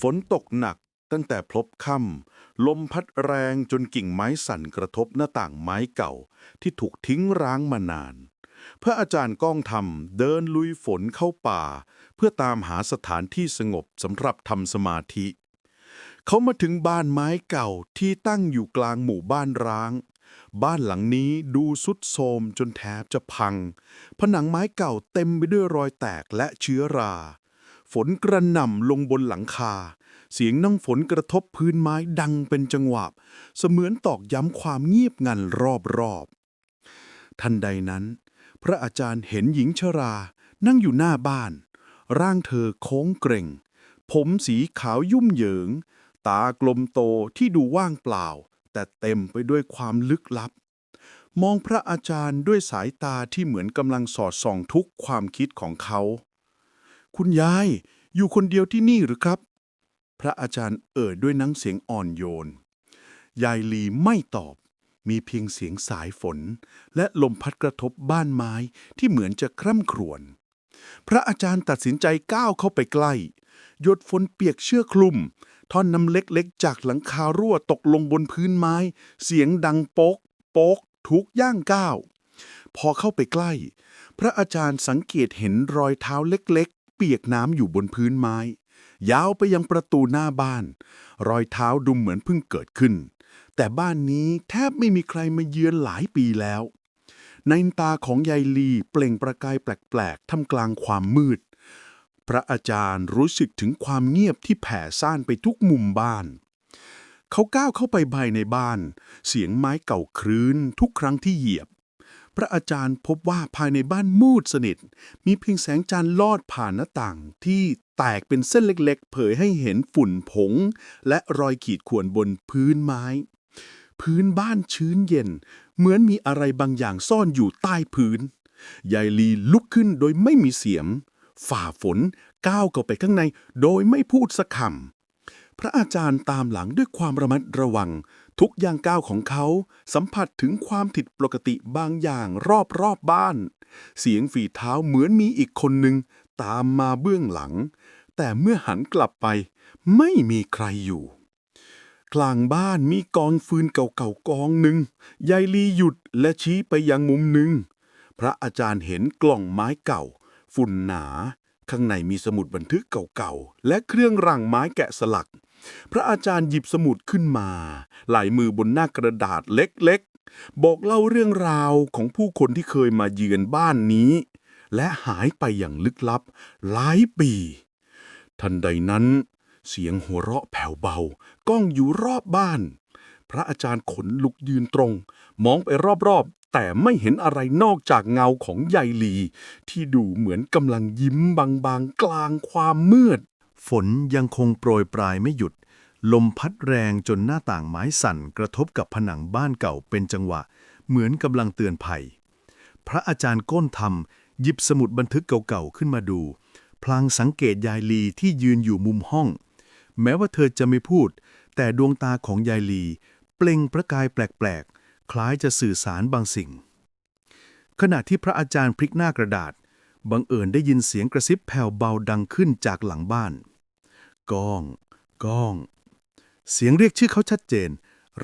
ฝนตกหนักตั้งแต่พลบค่ำลมพัดแรงจนกิ่งไม้สั่นกระทบหน้าต่างไม้เก่า ที่ถูกทิ้งร้างมานาน พระอาจารย์ก้องธรรมเดินลุยฝนเข้าป่า เพื่อตามหาสถานที่สงบสำหรับทำสมาธิ เขามาถึงบ้านไม้เก่าที่ตั้งอยู่กลางหมู่บ้านร้าง บ้านหลังนี้ดูสุดโทมจนแทบจะพัง ผนังไม้เก่าเต็มไปด้วยรอยแตกและเชื้อรา ฝนกระหน่ำลงบนหลังคา เสียงน้ำฝนกระทบพื้นไม้ดังเป็นจังหวะ เสมือนตอกย้ำความเงียบงันรอบๆ ทันใดนั้น พระอาจารย์เห็นหญิงชรา นั่งอยู่หน้าบ้าน ร่างเธอโค้งเกร็ง ผมสีขาวยุ่มเหยิง ตากลมโตที่ดูว่างเปล่า แต่เต็มไปด้วยความลึกลับ มองพระอาจารย์ด้วยสายตาที่เหมือนกำลังสอดส่องทุกความคิดของเขา คุณยาย อยู่คนเดียวที่นี่หรือครับ พระอาจารย์เอ่ยด้วยน้ำเสียงอ่อนโยน ยายลีไม่ตอบ มีเพียงเสียงสายฝน และลมพัดกระทบบ้านไม้ที่เหมือนจะคร่ำครวญ พระอาจารย์ตัดสินใจก้าวเข้าไปใกล้ หยดฝนเปียกเชือคลุม ท่อนน้ำเล็กๆ จากหลังคารั่วตกลงบนพื้นไม้ เสียงดังโป๊ก โป๊ก ทุกย่างก้าว พอเข้าไปใกล้พระอาจารย์สังเกตเห็นรอยเท้าเล็กๆ เปียกน้ำอยู่บนพื้นไม้ ยาวไปยังประตูหน้าบ้าน รอยเท้าดูเหมือนเพิ่งเกิดขึ้น แต่บ้านนี้แทบไม่มีใครมาเยือนหลายปีแล้ว ในตาของยายลีเปล่งประกายแปลกๆท่ามกลางความมืด พระอาจารย์รู้สึกถึงความเงียบที่แผ่ซ่านไปทุกมุมบ้านเขาก้าวเข้าไปภายในบ้าน เสียงไม้เก่าครื้นทุกครั้งที่เหยียบ พระอาจารย์พบว่าภายในบ้านมืดสนิท มีเพียงแสงจันทร์ลอดผ่านหน้าต่างที่แตกเป็นเส้นเล็กๆ เผยให้เห็นฝุ่นผง และรอยขีดข่วนบนพื้นไม้ พื้นบ้านชื้นเย็น เหมือนมีอะไรบางอย่างซ่อนอยู่ใต้พื้น ยายลีลุกขึ้นโดยไม่มีเสียง ฝ่าฝนก้าวเข้าไปข้างในโดยไม่พูดสักคำพระอาจารย์ตามหลังด้วยความระมัดระวัง ทุกอย่างก้าวของเขาสัมผัสถึงความผิดปกติบางอย่างรอบรอบบ้าน เสียงฝีเท้าเหมือนมีอีกคนหนึ่งตามมาเบื้องหลัง แต่เมื่อหันกลับไป ไม่มีใครอยู่ กลางบ้านมีกองฟืนเก่าๆกองหนึ่งยายลีหยุดและชี้ไปยังมุมหนึ่ง พระอาจารย์เห็นกล่องไม้เก่า ฝุ่นหนา ข้างในมีสมุดบันทึกเก่าๆและเครื่องรังไม้แกะสลัก พระอาจารย์หยิบสมุดขึ้นมาลายมือบนหน้ากระดาษเล็กๆ บอกเล่าเรื่องราวของผู้คนที่เคยมาเยือนบ้านนี้ และหายไปอย่างลึกลับ หลายปี ทันใดนั้น เสียงหัวเราะแผ่วเบา ก้องอยู่รอบบ้าน พระอาจารย์ขนลุกยืนตรง มองไปรอบๆ แต่ไม่เห็นอะไรนอกจากเงาของยายลี ที่ดูเหมือนกำลังยิ้มบางๆ กลางความมืด ฝนยังคงโปรยปลายไม่หยุด ลมพัดแรงจนหน้าต่างไม้สั่นกระทบกับผนังบ้านเก่าเป็นจังหวะ เหมือนกำลังเตือนภัย พระอาจารย์ก้นทำหยิบสมุดบันทึกเก่าๆขึ้นมาดู พลางสังเกตยายลีที่ยืนอยู่มุมห้อง แม้ว่าเธอจะไม่พูด แต่ดวงตาของยายลี เปล่งประกายแปลกๆ คล้ายจะสื่อสารบางสิ่ง ขณะที่พระอาจารย์พลิกหน้ากระดาษบังเอิญได้ยินเสียงกระซิบแผ่วเบาดังขึ้นจากหลังบ้าน ก้อง ก้อง เสียงเรียกชื่อเขาชัดเจน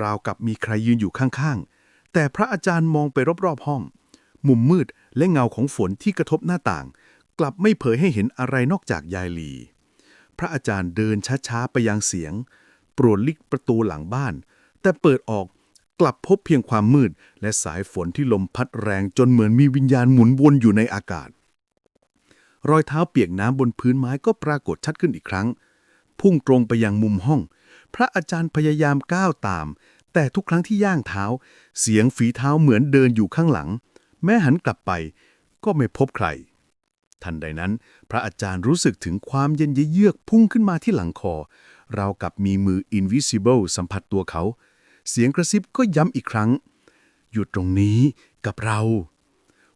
ราวกับมีใครยืนอยู่ข้างๆ แต่พระอาจารย์มองไปรอบๆห้อง มุมมืดและเงาของฝนที่กระทบหน้าต่าง กลับไม่เผยให้เห็นอะไรนอกจากยายลี พระอาจารย์เดินช้าๆไปยังเสียงปรวดลิกประตูหลังบ้าน แต่เปิดออกกลับพบเพียงความมืด และสายฝนที่ลมพัดแรงจนเหมือนมีวิญญาณหมุนวนอยู่ในอากาศ รอยเท้าเปียกน้ำบนพื้นไม้ก็ปรากฏชัดขึ้นอีกครั้ง พุ่งตรงไปยังมุมห้อง พระอาจารย์พยายามก้าวตาม แต่ทุกครั้งที่ย่างเท้า เสียงฝีเท้าเหมือนเดินอยู่ข้างหลัง แม้หันกลับไปก็ไม่พบใคร ทันใดนั้น พระอาจารย์รู้สึกถึงความเย็นเยือกพุ่งขึ้นมาที่หลังคอ เรากับมีมือ invisible สัมผัสตัวเขา เสียงกระซิบก็ย้ำอีกครั้ง อยู่ตรงนี้กับเรา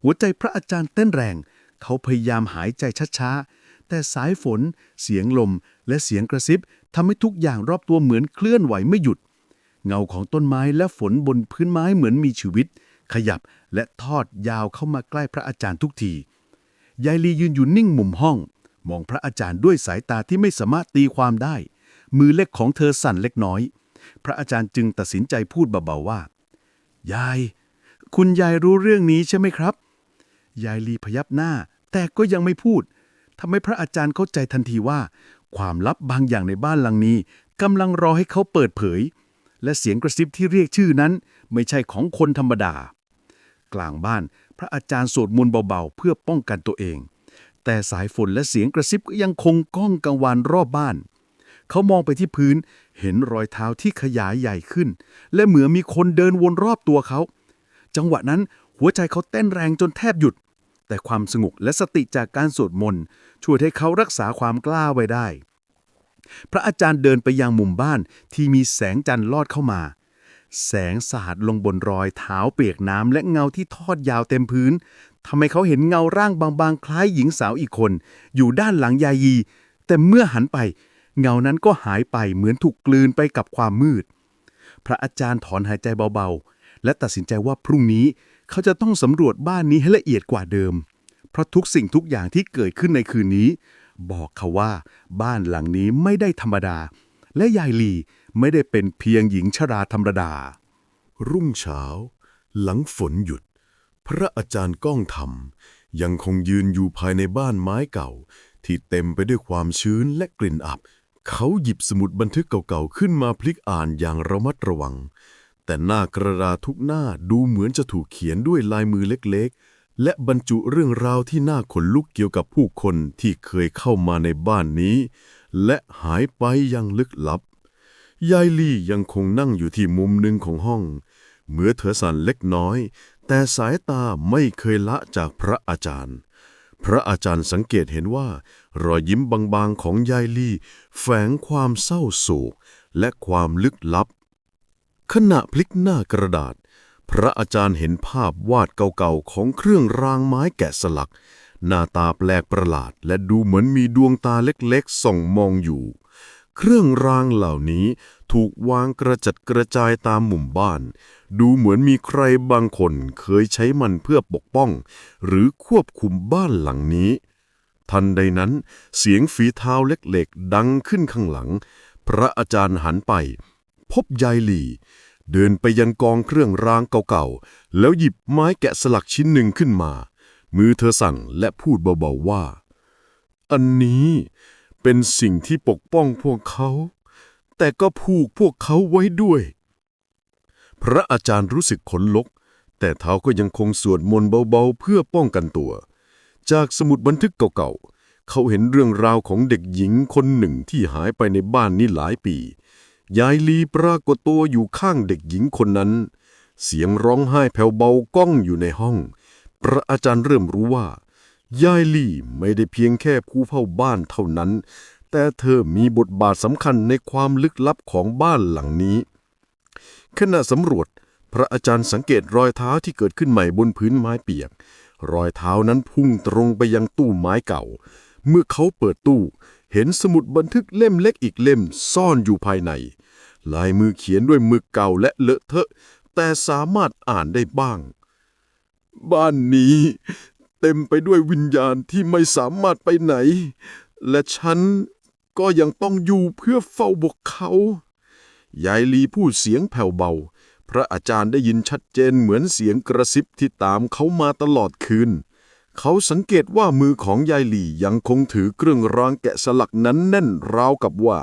หัวใจพระอาจารย์เต้นแรง เขาพยายามหายใจช้าๆ แต่สายฝน เสียงลม และเสียงกระซิบทำให้ทุกอย่างรอบตัวเหมือนเคลื่อนไหวไม่หยุด เงาของต้นไม้และฝนบนพื้นไม้เหมือนมีชีวิต ขยับและทอดยาวเข้ามาใกล้พระอาจารย์ทุกที ยายลียืนอยู่นิ่งมุมห้อง มองพระอาจารย์ด้วยสายตาที่ไม่สามารถตีความได้ มือเล็กของเธอสั่นเล็กน้อย พระอาจารย์จึงตัดสินใจพูดเบาๆว่า ยาย คุณยายรู้เรื่องนี้ใช่ไหมครับ ยายลีพยับหน้า แต่ก็ยังไม่พูด ทำให้พระอาจารย์เข้าใจทันทีว่า ความลับบางอย่างในบ้านหลังนี้กำลังรอให้เขาเปิดเผย และเสียงกระซิบที่เรียกชื่อนั้น ไม่ใช่ของคนธรรมดา กลางบ้านพระอาจารย์สวดมนต์เบาๆ เพื่อป้องกันตัวเอง แต่สายฝนและเสียงกระซิบก็ยังคงก้องกังวานรอบบ้าน เขามองไปที่พื้นเห็นรอยเท้าที่ขยายใหญ่ขึ้น และเหมือนมีคนเดินวนรอบตัวเขา จังหวะนั้นหัวใจเขาเต้นแรงจนแทบหยุด แต่ความสงบและสติจากการสวดมนต์ช่วยให้เขารักษาความกล้าไว้ได้ พระอาจารย์เดินไปยังมุมบ้านที่มีแสงจันทร์ลอดเข้ามา แสงสาดลงบนรอยเท้าเปียกน้ำและเงาที่ทอดยาวเต็มพื้นทำให้เขาเห็นเงาร่างบางๆ คล้ายหญิงสาวอีกคน อยู่ด้านหลังยายี แต่เมื่อหันไป เงานั้นก็หายไปเหมือนถูกกลืนไปกับความมืด พระอาจารย์ถอนหายใจเบาๆ และตัดสินใจว่าพรุ่งนี้ เขาจะต้องสำรวจบ้านนี้ให้ละเอียดกว่าเดิม เพราะทุกสิ่งทุกอย่างที่เกิดขึ้นในคืนนี้ บอกเขาว่า บ้านหลังนี้ไม่ได้ธรรมดา และยายลีไม่ได้เป็นเพียงหญิงชราธรรมดา รุ่งเช้า หลังฝนหยุด พระอาจารย์ก้องธรรม ยังคงยืนอยู่ภายในบ้านไม้เก่า ที่เต็มไปด้วยความชื้นและกลิ่นอับ เขาหยิบสมุดบันทึกเก่าๆขึ้นมาพลิกอ่านอย่างระมัดระวัง แต่หน้ากระดาษทุกหน้าดูเหมือนจะถูกเขียนด้วยลายมือเล็กๆ และบรรจุเรื่องราวที่น่าขนลุกเกี่ยวกับผู้คนที่เคยเข้ามาในบ้านนี้ และหายไปอยังลึกลับ ยายลี่ยังคงนั่งอยู่ที่มุมหนึ่งของห้องเมื่อเธอสั่นเล็กน้อย แต่สายตาไม่เคยละจากพระอาจารย์ พระอาจารย์สังเกตเห็นว่า รอยยิ้มบางๆของยายลี่ แฝงความเศร้าโศกและความลึกลับ ขณะพลิกหน้ากระดาษ พระอาจารย์เห็นภาพวาดเก่าๆของเครื่องรางไม้แกะสลัก หน้าตาแปลกประหลาด และดูเหมือนมีดวงตาเล็กๆ ส่องมองอยู่ เครื่องรางเหล่านี้ถูกวางกระจัดกระจายตามหมู่บ้าน ดูเหมือนมีใครบางคนเคยใช้มันเพื่อปกป้อง หรือควบคุมบ้านหลังนี้ ทันใดนั้น เสียงฝีเท้าเล็กๆ ดังขึ้นข้างหลัง พระอาจารย์หันไป พบยายหลีเดินไปยังกองเครื่องรางเก่าๆ แล้วหยิบไม้แกะสลักชิ้นหนึ่งขึ้นมา มือเธอสั่นและพูดเบาๆว่า อันนี้เป็นสิ่งที่ปกป้องพวกเขา แต่ก็ผูกพวกเขาไว้ด้วย พระอาจารย์รู้สึกขนลุก แต่เท้าก็ยังคงสวดมนต์เบาๆ เพื่อป้องกันตัว จากสมุดบันทึกเก่าๆ เขาเห็นเรื่องราวของเด็กหญิงคนหนึ่งที่หายไปในบ้านนี้หลายปี ยายลีปรากฏตัวอยู่ข้างเด็กหญิงคนนั้น เสียงร้องไห้แผ่วเบาก้องอยู่ในห้อง พระอาจารย์เริ่มรู้ว่า ยายลีไม่ได้เพียงแค่ผู้เฝ้าบ้านเท่านั้น แต่เธอมีบทบาทสำคัญในความลึกลับของบ้านหลังนี้ ขณะสำรวจ พระอาจารย์สังเกตรอยเท้าที่เกิดขึ้นใหม่บนพื้นไม้เปียก รอยเท้านั้นพุ่งตรงไปยังตู้ไม้เก่า เมื่อเขาเปิดตู้ เห็นสมุดบันทึกเล่มเล็กอีกเล่มซ่อนอยู่ภายใน ลายมือเขียนด้วยมือเก่าและเลอะเทอะ แต่สามารถอ่านได้บ้าง บ้านนี้ เต็มไปด้วยวิญญาณที่ไม่สามารถไปไหน และฉันก็ยังต้องอยู่เพื่อเฝ้าบกเขา ยายลีพูดเสียงแผ่วเบา พระอาจารย์ได้ยินชัดเจนเหมือนเสียงกระซิบที่ตามเขามาตลอดคืน เขาสังเกตว่ามือของยายหลี่ยังคงถือเครื่องรางแกะสลักนั้นแน่นราวกับว่า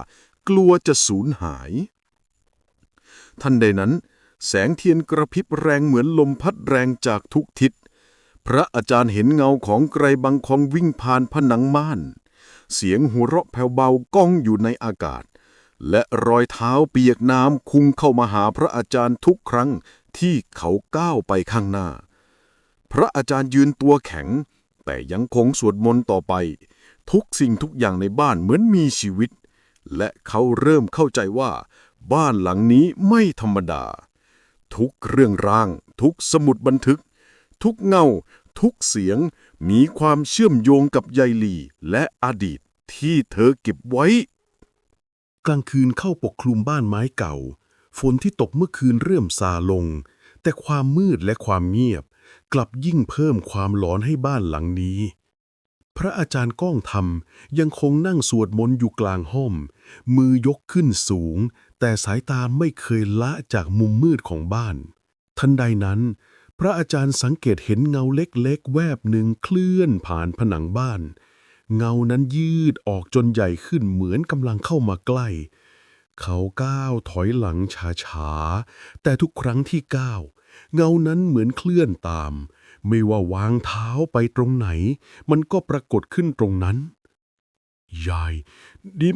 กลัวจะสูญหาย ทันใดนั้น แสงเทียนกระพริบแรงเหมือนลมพัดแรงจากทุกทิศ พระอาจารย์เห็นเงาของไกรบังคองวิ่งผ่านผนังม่าน เสียงหัวเราะแผ่วเบาก้องอยู่ในอากาศ และรอยเท้าเปียกน้ำคุงเข้ามาหาพระอาจารย์ทุกครั้งที่เขาก้าวไปข้างหน้า พระอาจารย์ยืนตัวแข็ง แต่ยังคงสวดมนต์ต่อไป ทุกสิ่งทุกอย่างในบ้านเหมือนมีชีวิต และเขาเริ่มเข้าใจว่า บ้านหลังนี้ไม่ธรรมดา ทุกเรื่องร่าง ทุกสมุดบันทึก ทุกเงา ทุกเสียง มีความเชื่อมโยงกับยายลีและอดีตที่เธอเก็บไว้ กลางคืนเข้าปกคลุมบ้านไม้เก่า ฝนที่ตกเมื่อคืนเริ่มซาลง แต่ความมืดและความเงียบ กลับยิ่งเพิ่มความหลอนให้บ้านหลังนี้ พระอาจารย์ก้องธรรมยังคงนั่งสวดมนต์อยู่กลางห้อง มือยกขึ้นสูง แต่สายตาไม่เคยละจากมุมมืดของบ้าน ทันใดนั้น พระอาจารย์สังเกตเห็นเงาเล็กๆ แวบหนึ่งเคลื่อนผ่านผนังบ้าน เงานั้นยืดออกจนใหญ่ขึ้นเหมือนกำลังเข้ามาใกล้เขาก้าวถอยหลังช้าๆ แต่ทุกครั้งที่ก้าว เงานั้นเหมือนเคลื่อนตาม ไม่ว่าวางเท้าไปตรงไหน มันก็ปรากฏขึ้นตรงนั้น ยายนี่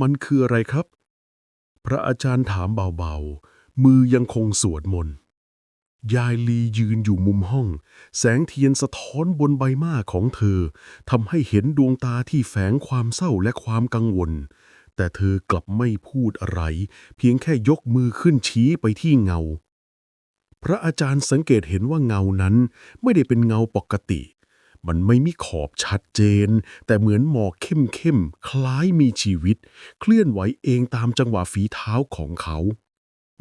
มันคืออะไรครับ พระอาจารย์ถามเบาๆ มือยังคงสวดมนต์ ยายลียืนอยู่มุมห้อง แสงเทียนสะท้อนบนใบหน้าของเธอทำให้เห็นดวงตาที่แฝงความเศร้าและความกังวลแต่เธอกลับไม่พูดอะไร เพียงแค่ยกมือขึ้นชี้ไปที่เงา พระอาจารย์สังเกตเห็นว่าเงานั้นไม่ได้เป็นเงาปกติ มันไม่มีขอบชัดเจน แต่เหมือนหมอกเข้มๆ คล้ายมีชีวิต เคลื่อนไหวเองตามจังหวะฝีเท้าของเขา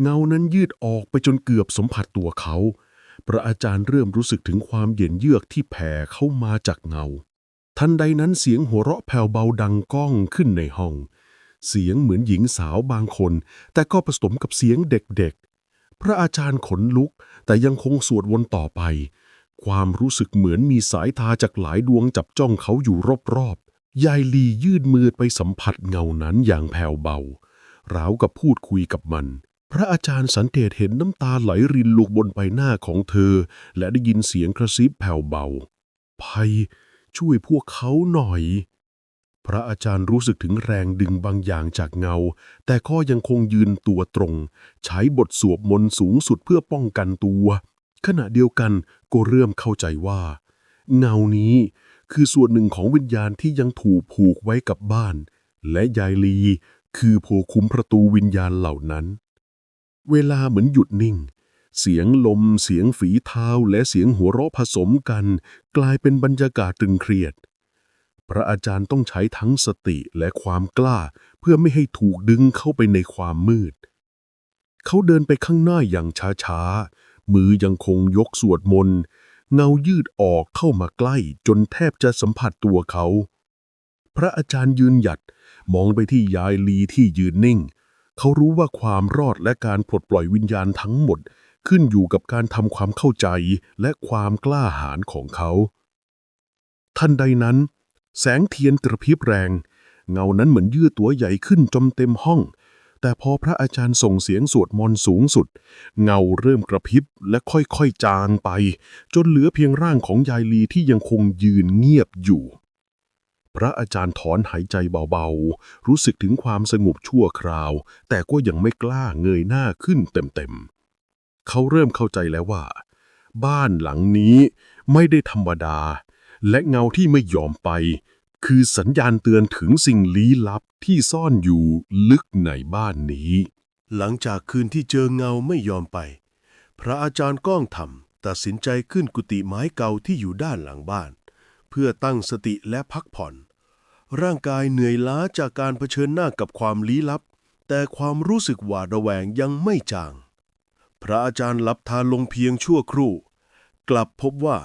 เงานั้นยืดออกไปจนเกือบสัมผัสตัวเขา พระอาจารย์เริ่มรู้สึกถึงความเย็นเยือกที่แผ่เข้ามาจากเงา ทันใดนั้นเสียงหัวเราะแผ่วเบาดังก้องขึ้นในห้องเสียงเหมือนหญิงสาวบางคน แต่ก็ผสมกับเสียงเด็กๆ พระอาจารย์ขนลุก แต่ยังคงสวดวนต่อไป ความรู้สึกเหมือนมีสายตาจากหลายดวงจับจ้องเขาอยู่รอบๆ ยายลียืดมือไปสัมผัสเงานั้นอย่างแผ่วเบา ราวกับพูดคุยกับมัน พระอาจารย์สังเกตเห็นน้ำตาไหลรินลูกบนใบหน้าของเธอ และได้ยินเสียงกระซิบแผ่วเบาภัยช่วยพวกเขาหน่อย พระอาจารย์รู้สึกถึงแรงดึงบางอย่างจากเงา แต่ก็ยังคงยืนตัวตรง ใช้บทสวดมนต์สูงสุดเพื่อป้องกันตัว ขณะเดียวกันก็เริ่มเข้าใจว่า เงานี้คือส่วนหนึ่งของวิญญาณที่ยังถูกผูกไว้กับบ้าน และยายลีคือโพคุ้มประตูวิญญาณเหล่านั้น เวลาเหมือนหยุดนิ่ง เสียงลม เสียงฝีเท้า และเสียงหัวเราะผสมกัน กลายเป็นบรรยากาศตึงเครียด พระอาจารย์ต้องใช้ทั้งสติและความกล้า เพื่อไม่ให้ถูกดึงเข้าไปในความมืด เขาเดินไปข้างหน้าอย่างช้าๆ มือยังคงยกสวดมนต์เงายืดออกเข้ามาใกล้ จนแทบจะสัมผัสตัวเขา พระอาจารย์ยืนหยัดมองไปที่ยายลีที่ยืนนิ่ง เขารู้ว่าความรอดและการปลดปล่อยวิญญาณทั้งหมด ขึ้นอยู่กับการทำความเข้าใจและความกล้าหาญของเขา ทันใดนั้น แสงเทียนกระพริบแรง เงานั้นเหมือนยืดตัวใหญ่ขึ้นจนเต็มห้อง แต่พอพระอาจารย์ส่งเสียงสวดมนต์สูงสุด เงาเริ่มกระพริบและค่อยๆจางไป จนเหลือเพียงร่างของยายลีที่ยังคงยืนเงียบอยู่ พระอาจารย์ถอนหายใจเบาๆ รู้สึกถึงความสงบชั่วคราว แต่ก็ยังไม่กล้าเงยหน้าขึ้นเต็มๆ เขาเริ่มเข้าใจแล้วว่า บ้านหลังนี้ไม่ได้ธรรมดา และเงาที่ไม่ยอมไป คือสัญญาณเตือนถึงสิ่งลี้ลับที่ซ่อนอยู่ลึกในบ้านนี้ หลังจากคืนที่เจอเงาไม่ยอมไป พระอาจารย์ก้องธรรมตัดสินใจขึ้นกุฏิไม้เก่าที่อยู่ด้านหลังบ้าน เพื่อตั้งสติและพักผ่อน ร่างกายเหนื่อยล้าจากการเผชิญหน้ากับความลี้ลับ แต่ความรู้สึกหวาดระแวงยังไม่จาง พระอาจารย์หลับทาลงเพียงชั่วครู่ กลับพบว่า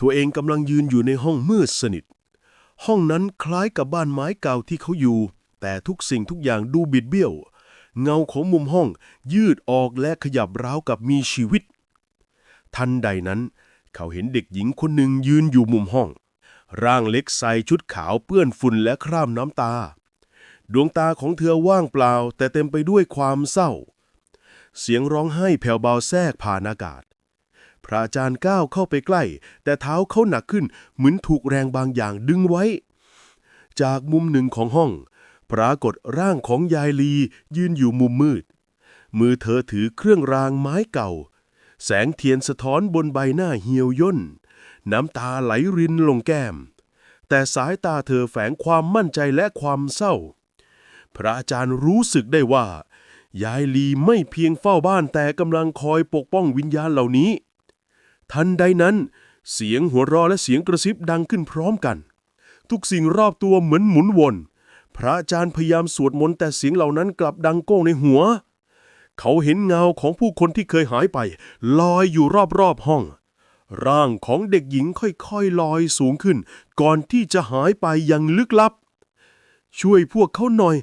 ตัวเองกำลังยืนอยู่ในห้องมืดสนิท ห้องนั้นคล้ายกับบ้านไม้เก่าที่เขาอยู่ แต่ทุกสิ่งทุกอย่างดูบิดเบี้ยว เงาของมุมห้องยืดออกและขยับร้าวกับมีชีวิต ทันใดนั้น เขาเห็นเด็กหญิงคนหนึ่งยืนอยู่มุมห้อง ร่างเล็กใส่ชุดขาวเปื้อนฝุ่นและคราบน้ำตา ดวงตาของเธอว่างเปล่า แต่เต็มไปด้วยความเศร้า เสียงร้องไห้แผ่วเบาแทรกผ่านอากาศ พระอาจารย์ก้าวเข้าไปใกล้ แต่เท้าเขาหนักขึ้นเหมือนถูกแรงบางอย่างดึงไว้ จากมุมหนึ่งของห้อง ปรากฏร่างของยายลียืนอยู่มุมมืด มือเธอถือเครื่องรางไม้เก่า แสงเทียนสะท้อนบนใบหน้าเหี่ยวย่น น้ำตาไหลรินลงแก้ม แต่สายตาเธอแฝงความมั่นใจและความเศร้า พระอาจารย์รู้สึกได้ว่ายายลีไม่เพียงเฝ้าบ้านแต่กำลังคอยปกป้องวิญญาณเหล่านี้ ทันใดนั้น เสียงหัวเราะและเสียงกระซิบดังขึ้นพร้อมกัน ทุกสิ่งรอบตัวเหมือนหมุนวน พระอาจารย์พยายามสวดมนต์แต่เสียงเหล่านั้นกลับดังโก้งในหัว เขาเห็นเงาของผู้คนที่เคยหายไป ลอยอยู่รอบๆห้อง ร่างของเด็กหญิงค่อยๆลอยสูงขึ้น ก่อนที่จะหายไปอย่างลึกลับ ช่วยพวกเขาหน่อย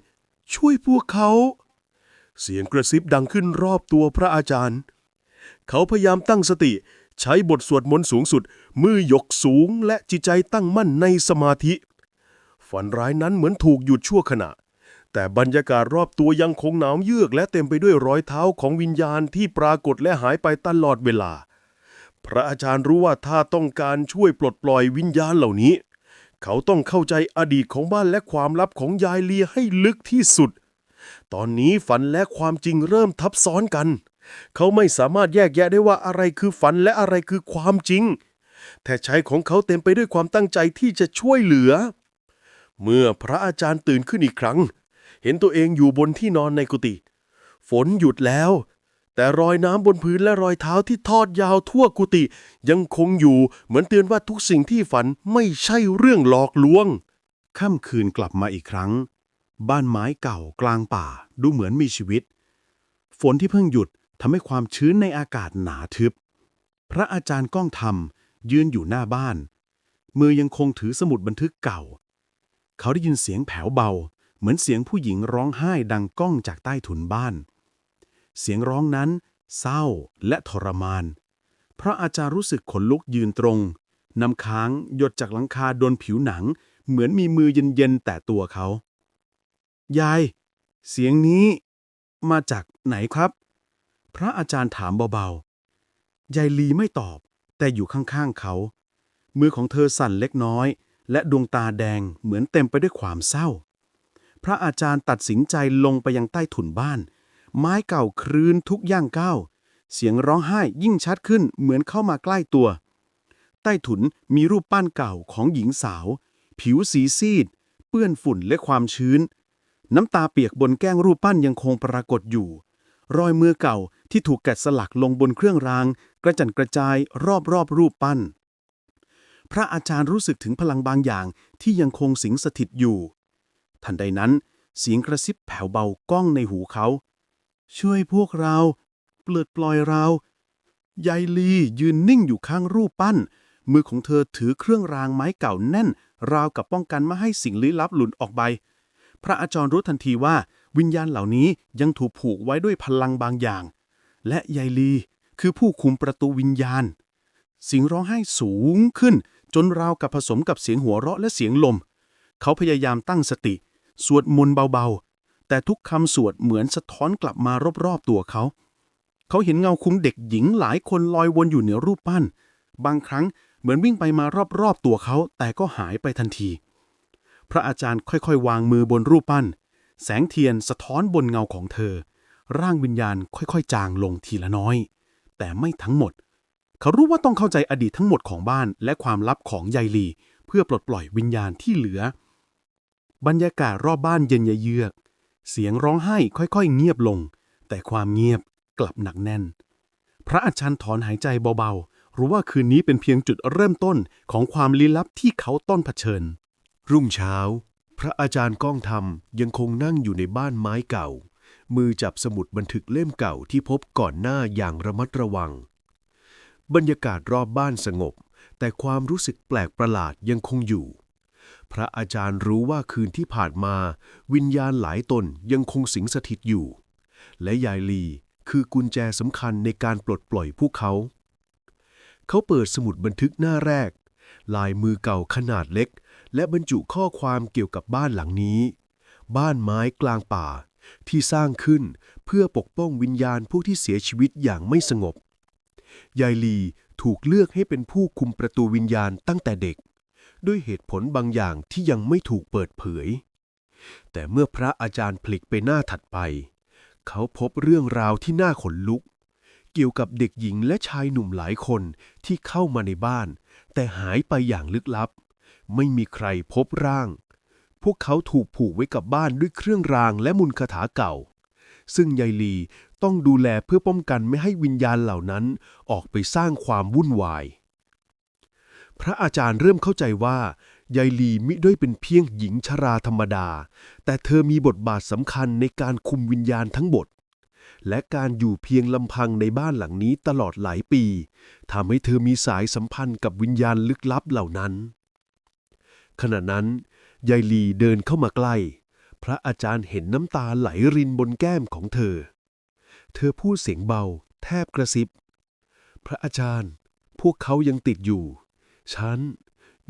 ช่วยพวกเขาเสียงกระซิบดังขึ้นรอบตัวพระอาจารย์ เขาพยายามตั้งสติ ใช้บทสวดมนต์สูงสุด มือยกสูงและจิตใจตั้งมั่นในสมาธิ ฝันร้ายนั้นเหมือนถูกหยุดชั่วขณะ แต่บรรยากาศรอบตัวยังคงหนาวเยือกและเต็มไปด้วยรอยเท้าของวิญญาณที่ปรากฏและหายไปตลอดเวลา พระอาจารย์รู้ว่าถ้าต้องการช่วยปลดปล่อยวิญญาณเหล่านี้ เขาต้องเข้าใจอดีตของบ้านและความลับของยายเลียให้ลึกที่สุด ตอนนี้ฝันและความจริงเริ่มทับซ้อนกัน เขาไม่สามารถแยกแยะได้ว่าอะไรคือฝันและอะไรคือความจริง แต่ใจของเขาเต็มไปด้วยความตั้งใจที่จะช่วยเหลือ เมื่อพระอาจารย์ตื่นขึ้นอีกครั้ง เห็นตัวเองอยู่บนที่นอนในกุฏิฝนหยุดแล้ว แต่รอยน้ำบนพื้นและรอยเท้าที่ทอดยาวทั่วกุฏิยังคงอยู่เหมือนเตือนว่าทุกสิ่งที่ฝันไม่ใช่เรื่องหลอกลวงค่ำคืนกลับมาอีกครั้ง บ้านไม้เก่ากลางป่าดูเหมือนมีชีวิต ฝนที่เพิ่งหยุด ทำให้ความชื้นในอากาศหนาทึบ พระอาจารย์ก้องธรรมยืนอยู่หน้าบ้าน มือยังคงถือสมุดบันทึกเก่า เขาได้ยินเสียงแผ่วเบา เหมือนเสียงผู้หญิงร้องไห้ดังก้องจากใต้ถุนบ้าน เสียงร้องนั้น เศร้าและทรมาน พระอาจารย์รู้สึกขนลุกยืนตรง น้ำค้างหยดจากหลังคาโดนผิวหนัง เหมือนมีมือเย็นๆแต่ตัวเขา ยาย เสียงนี้มาจากไหนครับ พระอาจารย์ถามเบาๆยายลีไม่ตอบ แต่อยู่ข้างๆเขา มือของเธอสั่นเล็กน้อย และดวงตาแดงเหมือนเต็มไปด้วยความเศร้า พระอาจารย์ตัดสินใจลงไปยังใต้ถุนบ้าน ไม้เก่าครืนทุกย่างก้าว เสียงร้องไห้ยิ่งชัดขึ้นเหมือนเข้ามาใกล้ตัว ใต้ถุนมีรูปปั้นเก่าของหญิงสาว ผิวสีซีด เปื้อนฝุ่นและความชื้น น้ำตาเปียกบนแก้งรูปปั้นยังคงปรากฏอยู่ รอยมือเก่าที่ถูกแกะสลักลงบนเครื่องราง กระจัดกระจายรอบรอบรูปปั้น พระอาจารย์รู้สึกถึงพลังบางอย่างที่ยังคงสิงสถิตอยู่ ทันใดนั้นเสียงกระซิบแผ่วเบาก้องในหูเขา ช่วยพวกเรา เปลือดปล่อยเรา ยายลียืนนิ่งอยู่ข้างรูปปั้น มือของเธอถือเครื่องรางไม้เก่าแน่น ราวกับป้องกันไม่ให้สิ่งลี้ลับหลุดออกไป พระอาจารย์รู้ทันทีว่า วิญญาณเหล่านี้ยังถูกผูกไว้ด้วยพลังบางอย่าง และยายลีคือผู้คุมประตูวิญญาณ เสียงร้องไห้สูงขึ้น จนราวกับผสมกับเสียงหัวเราะและเสียงลม เขาพยายามตั้งสติ สวดมนต์เบาๆ แต่ทุกคำสวดเหมือนสะท้อนกลับมารอบๆตัวเขา เขาเห็นเงาคุ้มเด็กหญิงหลายคนลอยวนอยู่เหนือรูปปั้น บางครั้งเหมือนวิ่งไปมารอบๆตัวเขา แต่ก็หายไปทันที พระอาจารย์ค่อยๆ วางมือบนรูปปั้น แสงเทียนสะท้อนบนเงาของเธอ ร่างวิญญาณค่อยๆ จางลงทีละน้อย แต่ไม่ทั้งหมด เขารู้ว่าต้องเข้าใจอดีตทั้งหมดของบ้านและความลับของยายลี เพื่อปลดปล่อยวิญญาณที่เหลือ บรรยากาศรอบบ้านเย็นเยือกเสียงร้องไห้ค่อยๆ เงียบลง แต่ความเงียบกลับหนักแน่น พระอาจารย์ถอนหายใจเบาๆ รู้ว่าคืนนี้เป็นเพียงจุดเริ่มต้นของความลี้ลับที่เขาต้นเผชิญ รุ่งเช้า พระอาจารย์ก้องธรรมยังคงนั่งอยู่ในบ้านไม้เก่า มือจับสมุดบันทึกเล่มเก่าที่พบก่อนหน้าอย่างระมัดระวัง บรรยากาศรอบบ้านสงบ แต่ความรู้สึกแปลกประหลาดยังคงอยู่ พระอาจารย์รู้ว่าคืนที่ผ่านมา วิญญาณหลายตนยังคงสิงสถิตอยู่ และยายลีคือกุญแจสำคัญในการปลดปล่อยพวกเขา เขาเปิดสมุดบันทึกหน้าแรก ลายมือเก่าขนาดเล็ก และบรรจุข้อความเกี่ยวกับบ้านหลังนี้ บ้านไม้กลางป่า ที่สร้างขึ้นเพื่อปกป้องวิญญาณผู้ที่เสียชีวิตอย่างไม่สงบ ยายลีถูกเลือกให้เป็นผู้คุมประตูวิญญาณตั้งแต่เด็ก ด้วยเหตุผลบางอย่างที่ยังไม่ถูกเปิดเผย แต่เมื่อพระอาจารย์พลิกไปหน้าถัดไป เขาพบเรื่องราวที่น่าขนลุก เกี่ยวกับเด็กหญิงและชายหนุ่มหลายคนที่เข้ามาในบ้าน แต่หายไปอย่างลึกลับ ไม่มีใครพบร่าง พวกเขาถูกผูกไว้กับบ้านด้วยเครื่องรางและมุนคาถาเก่า ซึ่งยายลีต้องดูแลเพื่อป้องกันไม่ให้วิญญาณเหล่านั้นออกไปสร้างความวุ่นวาย พระอาจารย์เริ่มเข้าใจว่ายายลีมิได้เป็นเพียงหญิงชราธรรมดา แต่เธอมีบทบาทสำคัญในการคุมวิญญาณทั้งหมดและการอยู่เพียงลำพังในบ้านหลังนี้ตลอดหลายปีทำให้เธอมีสายสัมพันธ์กับวิญญาณลึกลับเหล่านั้น ขณะนั้น ยายลีเดินเข้ามาใกล้ พระอาจารย์เห็นน้ำตาไหลรินบนแก้มของเธอ เธอพูดเสียงเบา แทบกระซิบ พระอาจารย์ พวกเขายังติดอยู่ ฉัน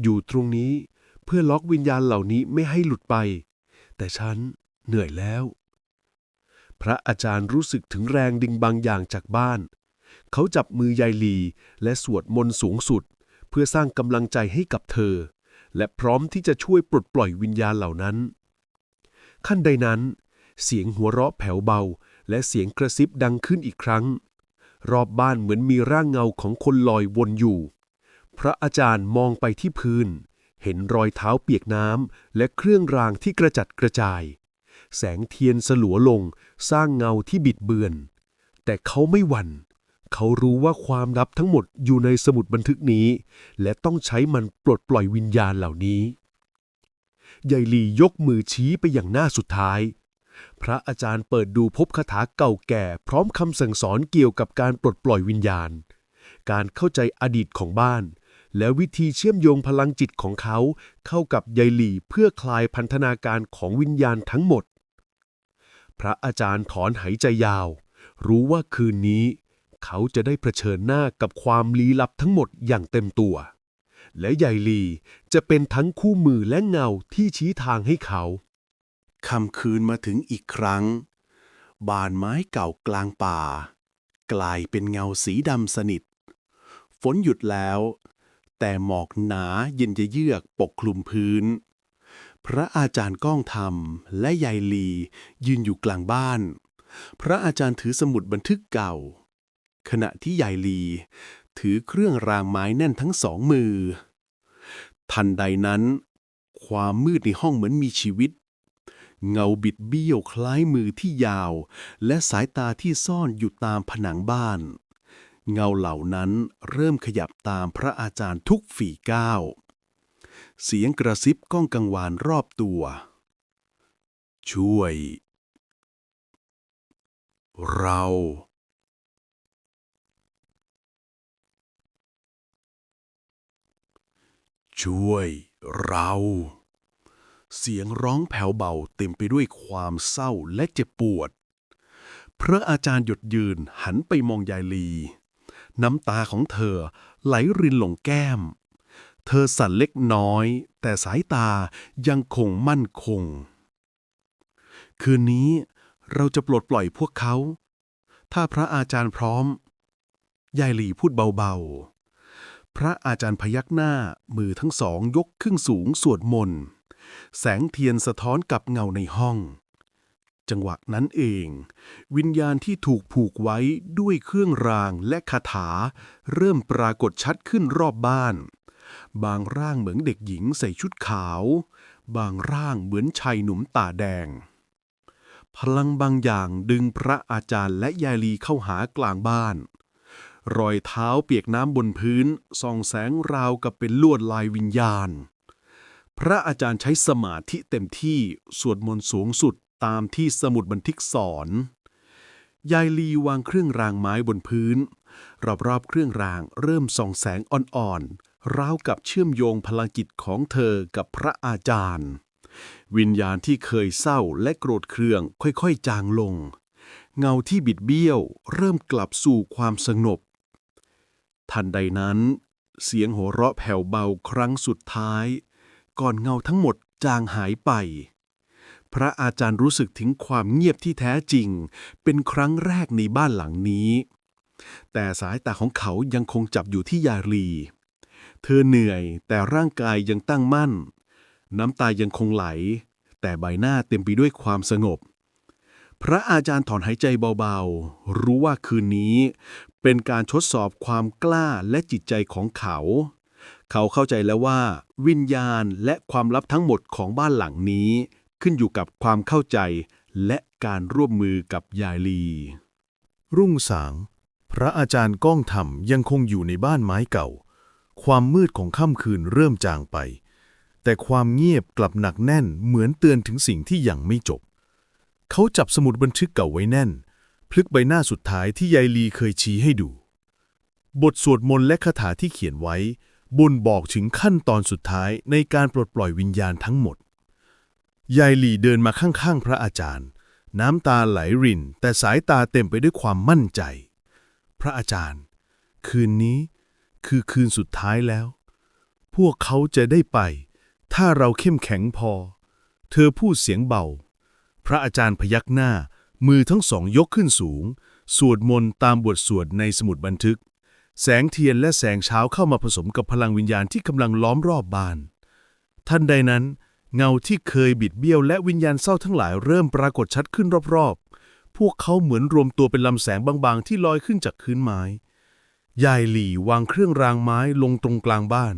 อยู่ตรงนี้เพื่อล็อกวิญญาณเหล่านี้ไม่ให้หลุดไป แต่ฉันเหนื่อยแล้ว พระอาจารย์รู้สึกถึงแรงดึงบางอย่างจากบ้าน เขาจับมือยายลีและสวดมนต์สูงสุด เพื่อสร้างกำลังใจให้กับเธอ และพร้อมที่จะช่วยปลดปล่อยวิญญาณเหล่านั้น ขั้นใดนั้น เสียงหัวเราะแผ่วเบา และเสียงกระซิบดังขึ้นอีกครั้ง รอบบ้านเหมือนมีร่างเงาของคนลอยวนอยู่ พระอาจารย์มองไปที่พื้น เห็นรอยเท้าเปียกน้ำและเครื่องรางที่กระจัดกระจาย แสงเทียนสลัวลง สร้างเงาที่บิดเบือน แต่เขาไม่หวัน่น เขารู้ว่าความลับทั้งหมดอยู่ในสมุดบันทึกนี้ และต้องใช้มันปลดปล่อยวิญญาณเหล่านี้ยายลียกมือชี้ไปอย่างหน้าสุดท้าย พระอาจารย์เปิดดูพบคาถาเก่าแก่ พร้อมคำสั่งสอนเกี่ยวกับการปลดปล่อยวิญญาณ การเข้าใจอดีตของบ้าน และวิธีเชื่อมโยงพลังจิตของเขาเข้ากับยายหลีเพื่อคลายพันธนาการของวิญญาณทั้งหมด พระอาจารย์ถอนหายใจยาว รู้ว่าคืนนี้ เขาจะได้เผชิญหน้ากับความลี้ลับทั้งหมดอย่างเต็มตัว และยายลีจะเป็นทั้งคู่มือและเงาที่ชี้ทางให้เขาค่ำคืนมาถึงอีกครั้ง บานไม้เก่ากลางป่า กลายเป็นเงาสีดำสนิท ฝนหยุดแล้ว แต่หมอกหนาเย็นจะเยือกปกคลุมพื้น พระอาจารย์ก้องธรรมและยายลียืนอยู่กลางบ้าน พระอาจารย์ถือสมุดบันทึกเก่า ขณะที่ยายลี ถือเครื่องรางไม้แน่นทั้งสองมือ ทันใดนั้น ความมืดในห้องเหมือนมีชีวิต เงาบิดเบี้ยวคล้ายมือที่ยาว และสายตาที่ซ่อนอยู่ตามผนังบ้าน เงาเหล่านั้นเริ่มขยับตามพระอาจารย์ทุกฝีก้าว เสียงกระซิบก้องกังวานรอบตัว ช่วย เรา ช่วยเรา เสียงร้องแผ่วเบาเต็มไปด้วยความเศร้าและเจ็บปวด พระอาจารย์หยุดยืนหันไปมองยายลี น้ำตาของเธอไหลรินลงแก้ม เธอสั่นเล็กน้อย แต่สายตายังคงมั่นคง คืนนี้เราจะปลดปล่อยพวกเขา ถ้าพระอาจารย์พร้อม ยายลีพูดเบาๆ พระอาจารย์พยักหน้า มือทั้งสองยกขึ้นสูงสวดมนต์ แสงเทียนสะท้อนกับเงาในห้อง จังหวะนั้นเอง วิญญาณที่ถูกผูกไว้ด้วยเครื่องรางและคาถา เริ่มปรากฏชัดขึ้นรอบบ้าน บางร่างเหมือนเด็กหญิงใส่ชุดขาว บางร่างเหมือนชายหนุ่มตาแดง พลังบางอย่างดึงพระอาจารย์และยายลีเข้าหากลางบ้าน รอยเท้าเปียกน้ำบนพื้นส่องแสงราวกับเป็นลวดลายวิญญาณ พระอาจารย์ใช้สมาธิเต็มที่สวดมนต์สูงสุดตามที่สมุดบันทึกสอน ยายลีวางเครื่องรางไม้บนพื้น รอบๆเครื่องรางเริ่มส่องแสงอ่อนๆราวกับเชื่อมโยงพลังจิตของเธอกับพระอาจารย์ วิญญาณที่เคยเศร้าและโกรธเคืองค่อยๆ จางลง เงาที่บิดเบี้ยว เริ่มกลับสู่ความสงบ ทันใดนั้น เสียงโหัวเราะแผ่วเบาครั้งสุดท้าย ก่อนเงาทั้งหมดจางหายไป พระอาจารย์รู้สึกถึงความเงียบที่แท้จริง เป็นครั้งแรกในบ้านหลังนี้ แต่สายตาของเขายังคงจับอยู่ที่ยาลี เธอเหนื่อยแต่ร่างกายยังตั้งมั่น น้ำตายังคงไหล แต่ใบหน้าเต็มไปด้วยความสงบพระอาจารย์ถอนหายใจเบาๆ รู้ว่าคืนนี้ เป็นการทดสอบความกล้าและจิตใจของเขา เขาเข้าใจแล้วว่า วิญญาณและความลับทั้งหมดของบ้านหลังนี้ ขึ้นอยู่กับความเข้าใจ และการร่วมมือกับยายลี รุ่งสาง พระอาจารย์ก้องธรรมยังคงอยู่ในบ้านไม้เก่า ความมืดของค่ำคืนเริ่มจางไป แต่ความเงียบกลับหนักแน่นเหมือนเตือนถึงสิ่งที่ยังไม่จบ เขาจับสมุดบันทึกเก่าไว้แน่น พลึกใบหน้าสุดท้ายที่ยายลีเคยชี้ให้ดู บทสวดมนต์และคาถาที่เขียนไว้ บนบอกถึงขั้นตอนสุดท้ายในการปลดปล่อยวิญญาณทั้งหมด ยายลีเดินมาข้างๆ พระอาจารย์ น้ำตาไหลริน แต่สายตาเต็มไปด้วยความมั่นใจ พระอาจารย์ คืนนี้คือคืนสุดท้ายแล้ว พวกเขาจะได้ไป ถ้าเราเข้มแข็งพอ เธอพูดเสียงเบา พระอาจารย์พยักหน้า มือทั้งสองยกขึ้นสูง สวดมนต์ตามบทสวดในสมุดบันทึก แสงเทียนและแสงเช้าเข้ามาผสมกับพลังวิญญาณที่กำลังล้อมรอบบ้านทันใดนั้น เงาที่เคยบิดเบี้ยวและวิญญาณเศร้าทั้งหลายเริ่มปรากฏชัดขึ้นรอบๆ พวกเขาเหมือนรวมตัวเป็นลำแสงบางๆ ที่ลอยขึ้นจากพื้นไม้ ยายหลี่วางเครื่องรางไม้ลงตรงกลางบ้าน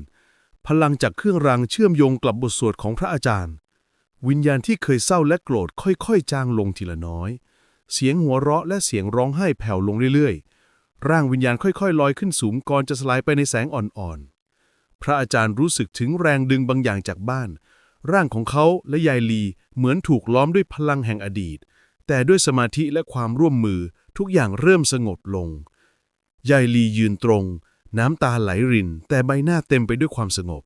พลังจากเครื่องรางเชื่อมโยงกลับบทสวดของพระอาจารย์วิญญาณที่เคยเศร้าและโกรธค่อยๆ จางลงทีละน้อย เสียงหัวเราะและเสียงร้องไห้แผ่วลงเรื่อยๆ ร่างวิญญาณค่อยๆ ลอยขึ้นสูงก่อนจะสลายไปในแสงอ่อนๆ พระอาจารย์รู้สึกถึงแรงดึงบางอย่างจากบ้าน ร่างของเขาและยายลีเหมือนถูกล้อมด้วยพลังแห่งอดีต แต่ด้วยสมาธิและความร่วมมือทุกอย่างเริ่มสงบลง ยายลียืนตรง น้ำตาไหลริน แต่ใบหน้าเต็มไปด้วยความสงบ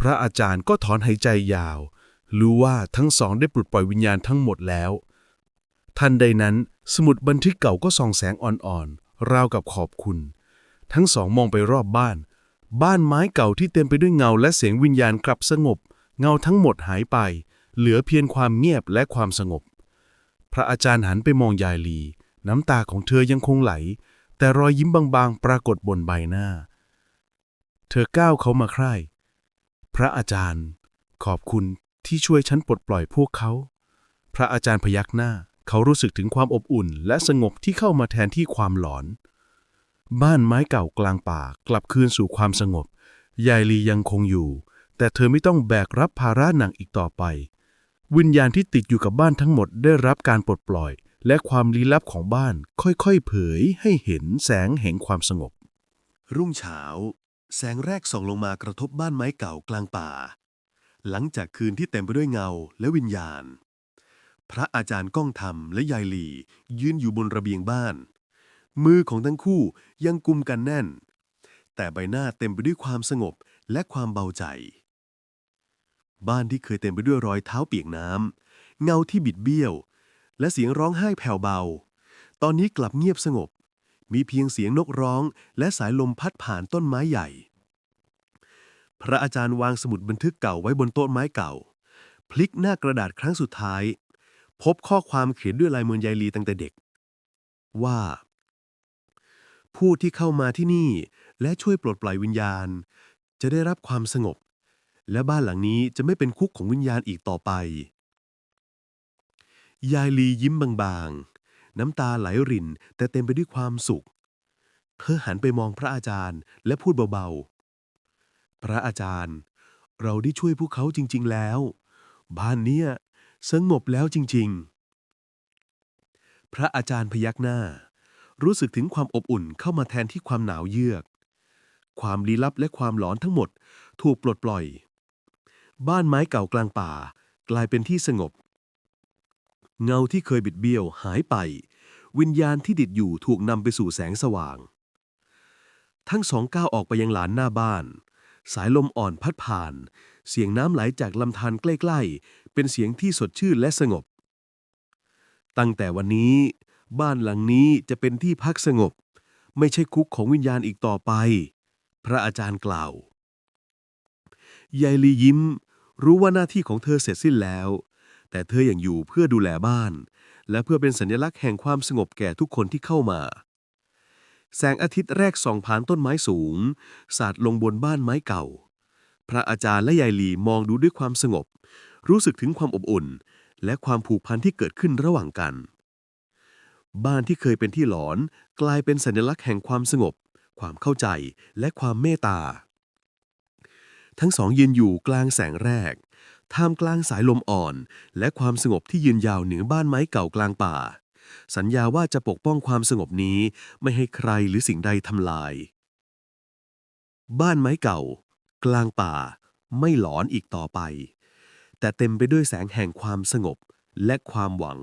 พระอาจารย์ก็ถอนหายใจยาว รู้ว่าทั้งสองได้ปลดปล่อยวิญญาณทั้งหมดแล้ว ทันใดนั้น สมุดบันทึกเก่าก็ส่องแสงอ่อนๆ ราวกับขอบคุณ ทั้งสองมองไปรอบบ้าน บ้านไม้เก่าที่เต็มไปด้วยเงาและเสียงวิญญาณกลับสงบ เงาทั้งหมดหายไป เหลือเพียงความเงียบและความสงบ พระอาจารย์หันไปมองยายลี น้ำตาของเธอยังคงไหล แต่รอยยิ้มบางๆ ปรากฏบนใบหน้า เธอก้าวเขามาใคร่ พระอาจารย์ ขอบคุณที่ช่วยฉันปลดปล่อยพวกเขา พระอาจารย์พยักหน้า เขารู้สึกถึงความอบอุ่นและสงบที่เข้ามาแทนที่ความหลอน บ้านไม้เก่ากลางป่ากลับคืนสู่ความสงบ ยายลียังคงอยู่ แต่เธอไม่ต้องแบกรับภาระหนักอีกต่อไป วิญญาณที่ติดอยู่กับบ้านทั้งหมดได้รับการปลดปล่อย และความลี้ลับของบ้านค่อยๆ เผยให้เห็นแสงแห่งความสงบ รุ่งเช้า แสงแรกส่องลงมากระทบบ้านไม้เก่ากลางป่า หลังจากคืนที่เต็มไปด้วยเงาและวิญญาณ พระอาจารย์ก้องธรรมและยายหลี ยืนอยู่บนระเบียงบ้าน มือของทั้งคู่ยังกุมกันแน่น แต่ใบหน้าเต็มไปด้วยความสงบและความเบาใจ บ้านที่เคยเต็มไปด้วยรอยเท้าเปียกน้ำเงาที่บิดเบี้ยว และเสียงร้องไห้แผ่วเบา ตอนนี้กลับเงียบสงบ มีเพียงเสียงนกร้อง และสายลมพัดผ่านต้นไม้ใหญ่ พระอาจารย์วางสมุดบันทึกเก่าไว้บนโต๊ะไม้เก่า พลิกหน้ากระดาษครั้งสุดท้าย พบข้อความเขียนด้วยลายมือยายลีตั้งแต่เด็ก ว่า ผู้ที่เข้ามาที่นี่และช่วยปลดปล่อยวิญญาณ จะได้รับความสงบ และบ้านหลังนี้จะไม่เป็นคุกของวิญญาณอีกต่อไป ยายลียิ้มบางๆ น้ำตาไหลรินแต่เต็มไปด้วยความสุข เธอหันไปมองพระอาจารย์และพูดเบาๆ พระอาจารย์ เราได้ช่วยพวกเขาจริง ๆ แล้ว บ้านเนี้ย สงบแล้วจริง ๆ พระอาจารย์พยักหน้า รู้สึกถึงความอบอุ่นเข้ามาแทนที่ความหนาวเยือก ความลี้ลับและความหลอนทั้งหมดถูกปลดปล่อย บ้านไม้เก่ากลางป่า กลายเป็นที่สงบ เงาที่เคยบิดเบี้ยวหายไป วิญญาณที่ติดอยู่ถูกนำไปสู่แสงสว่าง ทั้งสองก้าวออกไปยังหลานหน้าบ้าน สายลมอ่อนพัดผ่าน เสียงน้ำไหลจากลำธารใกล้ๆ เป็นเสียงที่สดชื่นและสงบ ตั้งแต่วันนี้ บ้านหลังนี้จะเป็นที่พักสงบ ไม่ใช่คุกของวิญญาณอีกต่อไป พระอาจารย์กล่าวยายลียิ้ม รู้ว่าหน้าที่ของเธอเสร็จสิ้นแล้ว แต่เธอยังอยู่เพื่อดูแลบ้าน และเพื่อเป็นสัญลักษณ์แห่งความสงบแก่ทุกคนที่เข้ามา แสงอาทิตย์แรกส่องผ่านต้นไม้สูง สาดลงบนบ้านไม้เก่า พระอาจารย์และยายลีมองดูด้วยความสงบ รู้สึกถึงความอบอุ่น และความผูกพันที่เกิดขึ้นระหว่างกัน บ้านที่เคยเป็นที่หลอน กลายเป็นสัญลักษณ์แห่งความสงบ ความเข้าใจและความเมตตา ทั้งสองยืนอยู่กลางแสงแรก ท่ามกลางสายลมอ่อน และความสงบที่ยืนยาวเหนือบ้านไม้เก่ากลางป่า สัญญาว่าจะปกป้องความสงบนี้ไม่ให้ใครหรือสิ่งใดทำลาย บ้านไม้เก่า กลางป่าไม่หลอนอีกต่อไป แต่เต็มไปด้วยแสงแห่งความสงบและความหวัง